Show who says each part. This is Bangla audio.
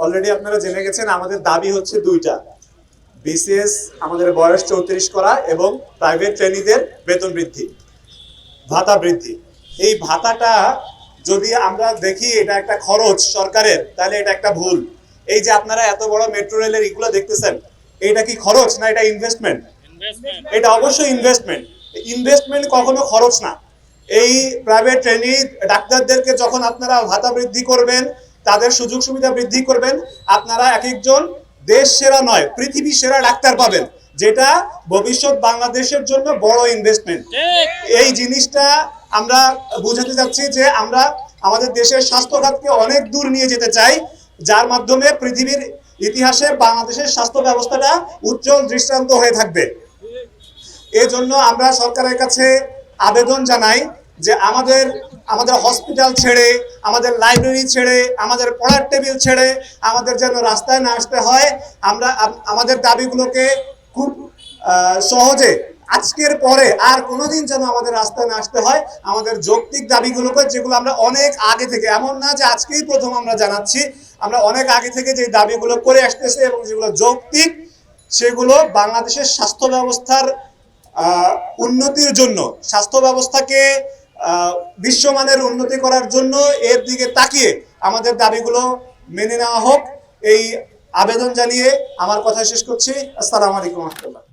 Speaker 1: অলরেডি আপনারা জেনে গেছেন আমাদের দাবি হচ্ছে দুইটা। বিসিএস আমাদের বয়স চৌত্রিশ করা এবং প্রাইভেট ট্রেনিদের বেতন বৃদ্ধি ভাতা বৃদ্ধি। এই ভাতাটা যদি আমরা দেখি এটা একটা খরচ সরকারের তাহলে এটা একটা ভুল। এই যে আপনারা এত বড় মেট্রো রেলের এগুলো দেখতেছেন এটা কি খরচ না এটা ইনভেস্টমেন্ট এটা অবশ্যই ইনভেস্টমেন্ট ইনভেস্টমেন্ট কখনো খরচ না। এই প্রাইভেট ট্রেনি ডাক্তারদেরকে যখন আপনারা ভাতা বৃদ্ধি করবেন তাদের সুযোগ সুবিধা বৃদ্ধি করবেন। আপনারা এক একজন দেশ সেরা নয় পৃথিবী সেরা ডাক্তার পাবেন, যেটা ভবিষ্যৎ বাংলাদেশের জন্য বড় ইনভেস্টমেন্ট এই জিনিসটা আমরা বুঝাতে যাচ্ছি যে আমরা আমাদের দেশের স্বাস্থ্য খাতকে অনেক দূর নিয়ে যেতে চাই, যার মাধ্যমে পৃথিবীর ইতিহাসে বাংলাদেশের স্বাস্থ্য ব্যবস্থাটা উজ্জ্বল দৃষ্টান্ত হয়ে থাকবে। এজন্য আমরা সরকারের কাছে আবেদন জানাই যে আমাদের আমাদের হসপিটাল ছেড়ে, আমাদের লাইব্রেরি ছেড়ে, আমাদের পড়ার টেবিল ছেড়ে, আমাদের যেন রাস্তায় না আসতে হয়, আমরা আমাদের দাবিগুলোকে খুব সহজে আজকের পরে আর কোনোদিন যেন আমাদের রাস্তায় না আসতে হয়। আমাদের যৌক্তিক দাবিগুলোকে যেগুলো আমরা অনেক আগে থেকে, এমন না যে আজকেই প্রথম আমরা জানাচ্ছি, আমরা অনেক আগে থেকে যে দাবিগুলো করে আসতেছি এবং যেগুলো যৌক্তিক, সেগুলো বাংলাদেশের স্বাস্থ্য ব্যবস্থার উন্নতির জন্য, স্বাস্থ্য ব্যবস্থাকে বিশ্বমানের উন্নতি করার জন্য এর দিকে তাকিয়ে আমাদের দাবিগুলো মেনে নেওয়া হোক। এই আবেদন জানিয়ে আমার কথা শেষ করছি। আসসালামু আলাইকুম রহমতুল্লাহ।